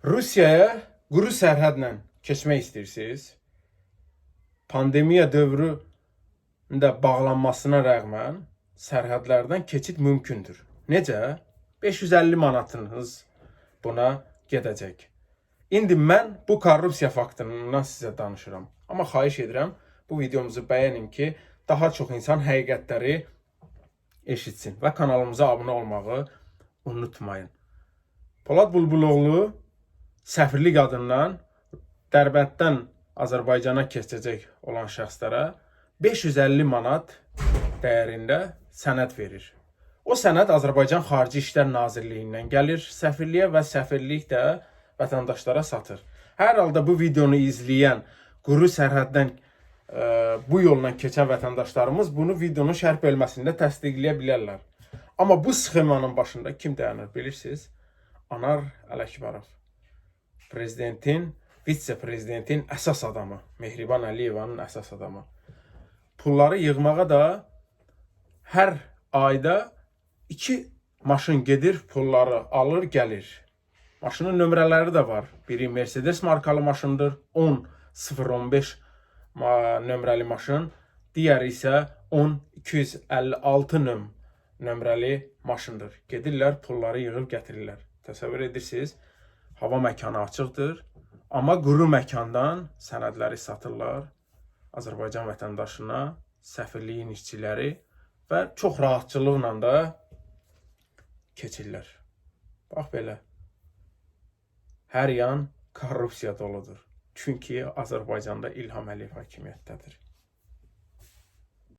Rusiyaya quru sərhədlə keçmək istəyirsiniz? Pandemiya dövründə bağlanmasına rəğmən sərhədlərdən keçid mümkündür. Necə? 550 manatınız buna gedəcək. İndi mən bu korrupsiya faktından sizə danışıram. Amma xahiş edirəm bu videomuzu bəyənin ki, daha çox insan həqiqətləri eşitsin və kanalımıza abunə olmağı unutmayın. Polad Bulbuloğlu səfirlik adından Dərbənddən Azərbaycana keçəcək olan şəxslərə 550 manat dəyərində sənəd verir. O sənəd Azərbaycan Xarici İşlər Nazirliyindən gəlir səfirliyə və səfirlik də vətəndaşlara satır. Hər halda bu videonu izləyən quru sərhəddən e, bu yolla keçən vətəndaşlarımız bunu videonun şərh bölməsində təsdiqləyə bilərlər. Amma bu sxemanın başında kim dayanır bilirsiniz? Anar Ələkbarov. Prezidentin, vitse-prezidentin əsas adamı, Mehriban Əliyevanın əsas adamı. Pulları yığmağa da hər ayda iki maşın gedir, pulları alır, gəlir. Maşının nömrələri də var. Biri Mercedes markalı maşındır, 10015 ma- nömrəli maşın. Digəri isə 10256 nöm nömrəli maşındır. Gedirlər, pulları yığıb gətirirlər. Təsəvvür edirsiniz? Hava məkanı açıqdır, amma quru məkandan sənədləri satırlar Azərbaycan vətəndaşına, səfirliyin işçiləri və çox rahatçılıqla da keçirlər. Bax belə. Hər yan korrupsiya doludur. Çünki Azərbaycanda İlham Əliyev hakimiyyətdədir.